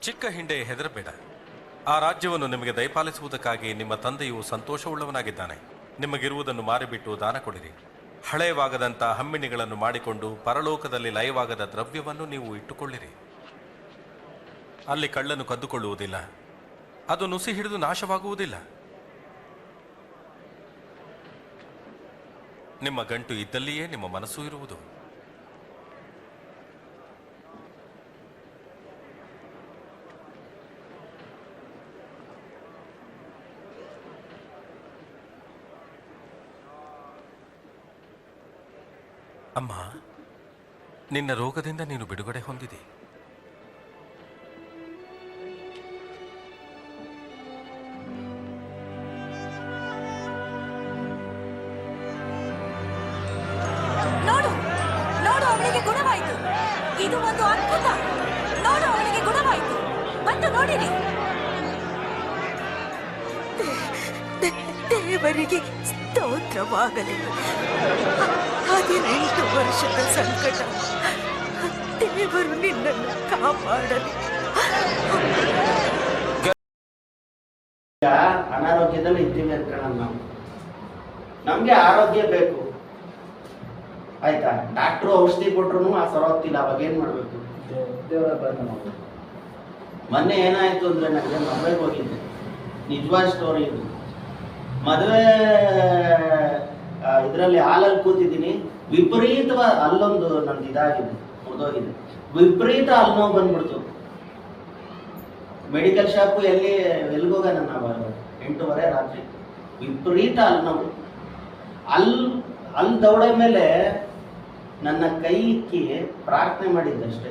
ಚಿಕ್ಕ ಹಿಂಡೆ ಹೆದರಬೇಡ. ಆ ರಾಜ್ಯವನ್ನು ನಿಮಗೆ ದಯಪಾಲಿಸುವುದಕ್ಕಾಗಿ ನಿಮ್ಮ ತಂದೆಯು ಸಂತೋಷವುಳ್ಳವನಾಗಿದ್ದಾನೆ. ನಿಮಗಿರುವುದನ್ನು ಮಾರಿಬಿಟ್ಟು ದಾನ ಕೊಡಿರಿ. ಹಳೆಯವಾಗದಂಥ ಹಮ್ಮಿಣಿಗಳನ್ನು ಮಾಡಿಕೊಂಡು ಪರಲೋಕದಲ್ಲಿ ಲಯವಾಗದ ದ್ರವ್ಯವನ್ನು ನೀವು ಇಟ್ಟುಕೊಳ್ಳಿರಿ. ಅಲ್ಲಿ ಕಳ್ಳನು ಕದ್ದುಕೊಳ್ಳುವುದಿಲ್ಲ. ಅದು ನುಸಿ ಹಿಡಿದು ನಾಶವಾಗುವುದಿಲ್ಲ. ನಿಮ್ಮ ಗಂಟು ಇದ್ದಲ್ಲಿಯೇ ನಿಮ್ಮ ಮನಸ್ಸು ಇರುವುದು. ಅಮ್ಮ, ನಿನ್ನ ರೋಗದಿಂದ ನೀನು ಬಿಡುಗಡೆ ಹೊಂದಿದೆ. ಗುಣವಾಯಿತು. ಇದು ಒಂದು ಅದ್ಭುತ. ನೋಡು ಅವಳಿಗೆ ಗುಣವಾಯಿತು. ಬಂದು ನೋಡಿರಿ. ದೇವರಿಗೆ ಸ್ತೋತ್ರವಾಗಲಿ. ಹದಿನೆಂಟು ವರ್ಷದ ಸಂಕಟ. ದೇವರು ನಿನ್ನನ್ನು ಕಾಪಾಡಲಿ. ಅನಾರೋಗ್ಯದಲ್ಲಿ ಇದ್ದೀವಿ ಅಂತ ನಾವು. ನಮ್ಗೆ ಆರೋಗ್ಯ ಬೇಕು. ಆಯ್ತಾ? ಡಾಕ್ಟ್ರು ಔಷಧಿ ಕೊಟ್ರು ಆ ಸರೋಗ್ತಿಲ್ಲ ಅವಾಗ ಏನ್ ಮಾಡ್ಬೇಕು? ದೇವರ ಮೊನ್ನೆ ಏನಾಯ್ತು ಅಂದ್ರೆ ನನಗೆ ಮದುವೆಗೆ ಹೋಗಿದ್ದೆ. ನಿಜವಾದ ಸ್ಟೋರಿ ಇದು. ಮದುವೆ ಇದರಲ್ಲಿ ಹಾಲಲ್ಲಿ ಕೂತಿದ್ದೀನಿ. ವಿಪರೀತವ ಅಲ್ಲೊಂದು ನಂದು ಇದಾಗಿದೆ, ಮುರಿದೋಗಿದೆ. ವಿಪರೀತ ಅಲ್ಲಿ ನೋವು ಬಂದ್ಬಿಡ್ತು. ಮೆಡಿಕಲ್ ಶಾಪ್ ಎಲ್ಲಿ ಎಲ್ಲಿಗೋಗೋಣ ನಾವು? ಎಂಟೂವರೆ ರಾತ್ರಿ. ವಿಪರೀತ ಅಲ್ಲಿ ನೋವು ಅಲ್ಲಿ ಅಲ್ಲಿ ದೌಡ ಮೇಲೆ ನನ್ನ ಕೈ ಇಕ್ಕಿ ಪ್ರಾರ್ಥನೆ ಮಾಡಿದ್ದಷ್ಟೇ.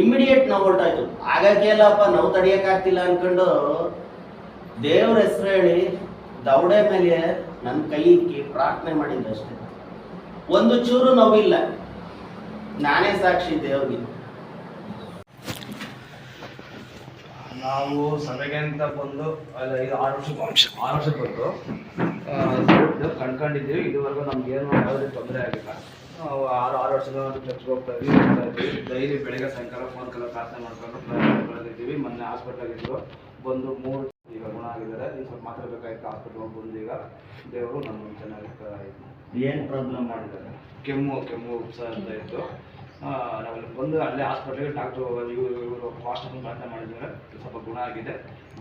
ಇಮ್ಮಿಡಿಯೇಟ್ ನೋವು ಹೊರಟಾಯ್ತು. ಆಗಕ್ಕೆಲ್ಲಪ್ಪ ನೋವು ತಡಿಯಕ್ಕಾಗ್ತಿಲ್ಲ ಅನ್ಕೊಂಡು ದೇವ್ರ ಹೆಸರು ಹೇಳಿ ದೌಡೆ ಮೇಲೆ ನನ್ನ ಕೈ ಇಕ್ಕಿ ಪ್ರಾರ್ಥನೆ ಮಾಡಿದ್ದಷ್ಟೇ ಒಂದು ಚೂರು ನೋವಿಲ್ಲ. ನಾನೇ ಸಾಕ್ಷಿ ದೇವ್ರಿಗೆ. ನಾವು ಸಭೆಗೆ ಅಂತ ಬಂದು ಆರು ವರ್ಷ ಆರು ವರ್ಷ ಬಂದು ಕಂಡ್ಕೊಂಡಿದ್ದೀವಿ. ಇದುವರೆಗೂ ನಮ್ಗೆ ಏನು ಯಾವುದೇ ತೊಂದರೆ ಆಗಿಲ್ಲ. ಆರು ಆರು ವರ್ಷದ ಚರ್ಚ್ಗೆ ಹೋಗ್ತಾ ಇದ್ವಿ. ಹೋಗ್ತಾ ಇದ್ವಿ. ಡೈಲಿ ಬೆಳಗ್ಗೆ ಸಾಯಂಕಾಲ ಫೋನ್ ಕಲ ಪ್ರಾರ್ಥನೆ ಮಾಡ್ಕೊಂಡು ಪ್ರಯತ್ನ ಬೆಳೆದಿದ್ದೀವಿ ಮೊನ್ನೆ ಹಾಸ್ಪಿಟ್ಲಾಗ ಇದ್ರು ಬಂದು ಮೂರು ಈಗ ಗುಣ ಆಗಿದ್ದಾರೆ. ನೀವು ಸ್ವಲ್ಪ ಮಾತಾಡಬೇಕಾಗಿತ್ತು ಆಸ್ಪತ್ರೆಗೆ ಹಾಸ್ಪಿಟ್ಲ್ ಹೋಗಿ ಬಂದು ಈಗ. ದೇವರು ನಮ್ಮ ಚೆನ್ನಾಗಿ ಏನು ಪ್ರಾಬ್ಲಮ್ ಮಾಡಿದ್ದಾರೆ? ಕೆಮ್ಮು ಕೆಮ್ಮು ಉಪ್ಸಾರ ಅಂತ ಇತ್ತು. ಆ, ನಾವಲ್ಲಿ ಬಂದು ಅಲ್ಲೇ ಹಾಸ್ಪಿಟ್ಲಿಗೆ ಡಾಕ್ಟ್ರು ಇವರು ಇವರು ಫಾಸ್ಟ್ ಪ್ರಾರ್ಥನೆ ಮಾಡಿದ್ದಾರೆ. ಸ್ವಲ್ಪ ಗುಣ ಆಗಿದೆ.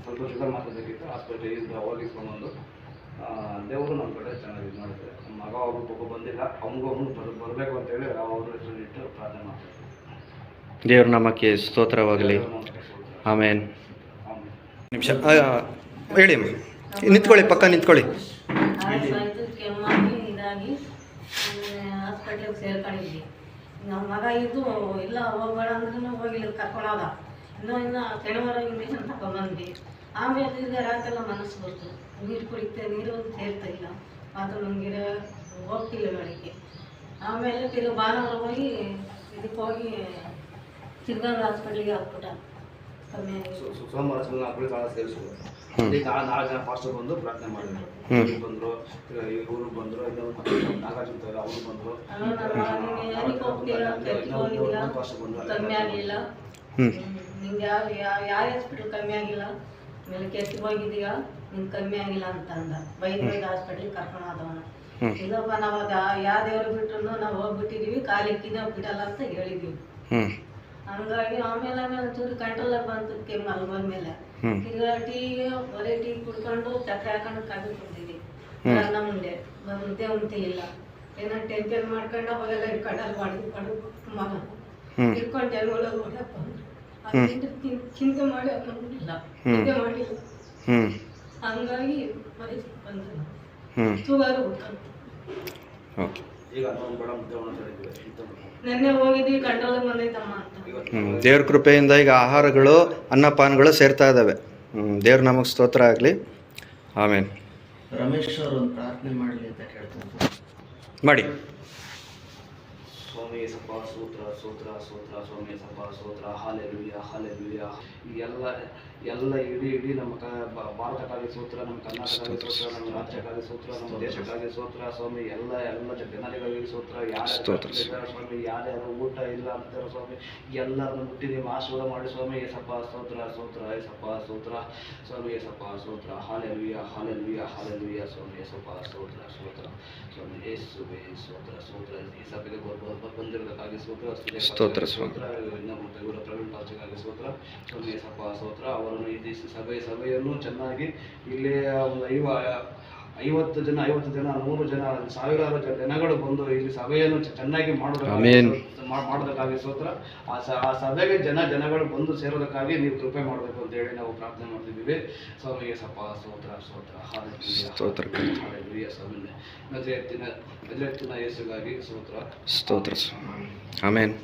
ಸ್ವಲ್ಪ ಶುಗರ್ ಮಾತಾಡಬೇಕಿತ್ತು. ಹಾಸ್ಪಿಟ್ಲಿಗೆ ಹೋಗಿ ಬಂದು ದೇವರು ನಮ್ಮ ಕಡೆ ಚೆನ್ನಾಗಿ ಇದು ಮಾಡಿದ್ದಾರೆ. ನಮ್ಮ ಮಗ ಒಬ್ಬರು ಪಾಪ ಬಂದಿಲ್ಲ. ಅವನಿಗೂ ಅವನು ಬರ್ ಬರಬೇಕು ಅಂತೇಳಿ ಅವ್ರ ಹೆಸರಿಟ್ಟು ಪ್ರಾರ್ಥನೆ ಮಾಡ್ತಾರೆ. ದೇವ್ರ ನಾಮಕ್ಕೆ ಸ್ತೋತ್ರವಾಗಲಿ. ಆಮೇನ್. ನಿಮಿಷ. ಹೇಳಿ ಅಮ್ಮ. ನಿಂತ್ಕೊಳ್ಳಿ ಪಕ್ಕ ನಿಂತ್ಕೊಳ್ಳಿ. ಹಾಸ್ಪಿಟ್ಲಿಗೆ ಸೇರ್ಕೊಂಡಿದ್ವಿ. ನಮ್ಮ ಮಗ ಇದ್ದು ಇಲ್ಲ ಹೋಗ್ಬೇಡ ಅಂದ್ರೂ ಹೋಗಿಲ್ಲ ಕರ್ಕೊಂಡೋದ. ಇನ್ನೂ ಇನ್ನು ಶನಿವಾರ ಇಂಜೆಕ್ಷನ್ ತಗೊಂಡ್ಬಂದ್ವಿ. ಆಮೇಲೆ ತಿರ್ಗಿ ರಾತೆಲ್ಲ ಮನಸ್ಸು ನೀರು ಕುಡಿತೆ ನೀರು ಸೇರ್ತಾ ಇಲ್ಲ. ಮಾತ್ರ ನಮಗಿರ ಹೋಗ್ತಿಲ್ಲ ಬೆಳಗ್ಗೆ. ಆಮೇಲೆ ತಿರ್ಗಿ ಭಾನುವಾರ ಹೋಗಿ ಇದಕ್ಕೆ ಹೋಗಿ ಸಿದ್ಧಗಂಗಾ ಹಾಸ್ಪಿಟ್ಲಿಗೆ ಹಾಕ್ಬಿಟ್ಟ. ಸೋಮವಾರ ಸುಮ್ಮನೆ ಹಾಸ್ಪಿಟ್ಲ್ ಕಾಲ ಸೇರಿಸಿದ್ರು ಆ ನಾಲ್ಕು ಜನ ಫಾಸ್ಟ್ ಬಂದು ಪ್ರಾರ್ಥನೆ ಮಾಡಿದ್ರು. ಇವ್ರು ಬಂದ್ರು ಇವರು ಬಂದ್ರು ಇನ್ನೊಂದು ನಾಗಾರ್ಜುನ ಅಂತ ಅವರು ಬಂದ್ರು. ಅಲ್ಲ, ನಾನು ನೀನು ಏನಕ್ಕೆ ಅಂತ ಹೇಳ್ಬಿಟ್ಟು ಹೋಗಿದ್ದೀರಾ? ಫಾಸ್ಟ್ ಬಂದ್ರು ಕಮ್ಮಿ ಆಗಿಲ್ಲ ನಿಂಗೆ ಯಾವ ಯಾವ ಹಾಸ್ಪಿಟಲ್ ಕಮ್ಮಿ ಆಗಿಲ್ಲ? ಆಮೇಲೆ ಕೆತ್ತಿಗೆ ಹೋಗಿದ್ದೀಯಾ? ನಿಂಗೆ ಕಮ್ಮಿ ಆಗಿಲ್ಲ ಅಂತ ಅಂದ ಬೈದ್ ಬೈದ್ ಹಾಸ್ಪಿಟ್ಲಿಗೆ ಕರ್ಕೊಂಡು ಹೋದವನ. ಇಲ್ಲಪ್ಪ ನಾವು ಅದು ಯಾವ ದೇವ್ರಿಗೆ ಬಿಟ್ರು ನಾವು ಹೋಗ್ಬಿಟ್ಟಿದೀವಿ ಕಾಲಿಕ್ಕಿದ ಬಿಡಲ್ಲ ಅಂತ ಹೇಳಿದ್ವಿ. ಹಂಗಾಗಿ ಆಮೇಲೆ ಆಮೇಲೆ ಒಂಚೂರು ಕಂಟ್ರೋಲ್ ಬಂತು ಕೆ ಮಲ್ಗೋದ ಮೇಲೆ. ತಿರ್ಗಾ ಟೀ ಬರೀ ಟೀ ಕುಡ್ಕೊಂಡು ಚಕ್ರ ಹಾಕೊಂಡು ಕಾಫಿ ಕುಡ್ದಿದ್ವಿ ಮುಂದೆ ನನ್ನ ಮುಂದೆ ಇಲ್ಲ. ಏನೋ ಟೆನ್ಷನ್ ಮಾಡ್ಕೊಂಡು ಅವಾಗೆಲ್ಲ ಇಟ್ಕೊಂಡು ಅಲ್ಲಿ ಮಾಡಿದ್ವಿ ಪಡು ಮಗ. ಇಟ್ಕೊಂಡು ಜನಗಳು ಹೊಡ್ಯಪ್ಪ ಅದ್ರಿಂದ ಚಿಂತೆ ಮಾಡಿ ಅನ್ನೋದಿಲ್ಲ. ಚಿಂತೆ ಮಾಡಿಲ್ಲ. ಹಂಗಾಗಿ ಪರಿಸ್ಥಿತಿ ಬಂತು. Sugar okay. ಈಗ ಇನ್ನೊಂದು ಬಡ ದೇವಣ್ಣ ಅಂತ ನೆನ್ನೆ ಹೋಗಿದ್ವಿ ಕಂಟ್ರೋಲ್ ಬಂದೈತಮ್ಮ ಅಂತ. ಇವತ್ತು ದೇವ್ರ ಕೃಪೆಯಿಂದ ಈಗ ಆಹಾರಗಳು ಅನ್ನಪಾನಗಳು ಸೇರ್ತಾ ಇದ್ದಾವೆ ಹ್ಞೂ ದೇವ್ರ ನಮಗೆ ಸ್ತೋತ್ರ ಆಗಲಿ. ಆಮೇಲೆ ರಮೇಶ್ ಅವರು ಒಂದು ಪ್ರಾರ್ಥನೆ ಮಾಡ್ಲಿ ಅಂತ ಕೇಳ್ತಾರೆ ಮಾಡಿ. ಸ್ವಾಮಿ ಸಪ ಸೂತ್ರ ಸೂತ್ರ ಸೂತ್ರ ಸ್ವಾಮಿ ಸಪ ಸೂತ್ರ ಹಾಲೆ ಲುಯ್ಯ ಹಾಲೆ ಲುಯ್ಯ ಈ ಎಲ್ಲ ಎಲ್ಲ ಇಡೀ ಇಡೀ ನಮ್ಮ ಕ ಭಾರತಕ್ಕಾಗಿ ಸೂತ್ರ ನಮ್ಮ ಕರ್ನಾಟಕಕ್ಕಾಗಿ ಸೂತ್ರ ನಮ್ಮ ರಾಜ್ಯಕ್ಕಾಗಿ ಸೂತ್ರ ನಮ್ಮ ದೇಶಕ್ಕಾಗಿ ಸೂತ್ರ ಸ್ವಾಮಿ ಎಲ್ಲ ಎಲ್ಲ ಜನರಿಗಾಗಿ ಸೂತ್ರ ಯಾರು ಸ್ವಾಮಿ ಯಾರ್ಯಾರು ಊಟ ಇಲ್ಲ ಅಂತಾರೆ ಸ್ವಾಮಿ ಎಲ್ಲರನ್ನು ಮುಟ್ಟಿ ನೀವು ಆಶೀರ್ವಾದ ಮಾಡಿ ಸ್ವಾಮಿ ಏಸಪ್ಪ ಸ್ತೋತ್ರ ಸ್ತೋತ್ರ ಏಸಪ್ಪ ಸ್ತೋತ್ರ ಸ್ವಾಮಿ ಏಸಪ್ಪ ಸ್ತೋತ್ರ ಹಾಲೆ ಲುಯ್ಯ ಹಾಲೆ ಲುಯ್ಯ ಹಾಲೆ ಲುಯ್ಯ ಸ್ವಾಮಿ ಏಸಪ್ಪ ಸ್ತೋತ್ರ ಸ್ತೋತ್ರ ಸ್ವಾಮಿ ಯೇಸುವೆ ಸ್ತೋತ್ರ ಸ್ತೋತ್ರ ಏಸಪ್ಪಿಗೆ ಬಂದಿರೋದಕ್ಕಾಗಿ ಸ್ತೋತ್ರ ಸುರೇಶ್ ಸ್ತೋತ್ರ, ಸ್ತೋತ್ರ ನಮ್ಮ ಇವರ ಪ್ರವೀಣ್ ಪಾಚಗಾಗಿ ಸ್ತೋತ್ರ ಸ್ವಾಮಿ ಏಸಪ್ಪ ಸ್ತೋತ್ರ ಅವರನ್ನು ಈ ಸಭೆ ಸಭೆಯನ್ನು ಚೆನ್ನಾಗಿ ಇಲ್ಲಿ ಒಂದು ಐವ ಐವತ್ತು ಜನ ಐವತ್ತು ಜನ ನೂರು ಜನ ಸಾವಿರಾರು ಜನಗಳು ಬಂದು ಇಲ್ಲಿ ಸಭೆಯನ್ನು ಚೆನ್ನಾಗಿ. ಮಾಡೋದಕ್ಕಾಗಿ ಮಾಡೋದಕ್ಕಾಗಿ ಸ್ತೋತ್ರ ಆ ಸ ಆ ಸಭೆಗೆ ಜನ ಜನಗಳು ಬಂದು ಸೇರೋದಕ್ಕಾಗಿ ನೀವು ಕೃಪೆ ಮಾಡಬೇಕು ಅಂತ ಹೇಳಿ ನಾವು ಪ್ರಾರ್ಥನೆ ಮಾಡ್ತಿದ್ದೀವಿ. ಸ್ವಾಮಿಗೆ ಸಪ ಸ್ತೋತ್ರ ಸೋತ್ರ ಸ್ತೋತ್ರ. ಸ್ವಾಮಿ ನಜರೆತ್ತಿನ ನಜರೆತ್ತಿನ ಯೇಸುಗಾಗಿ ಸೋತ್ರ ಸ್ತೋತ್ರ ಸ್ವಾಮಿ. ಆಮೇನ್.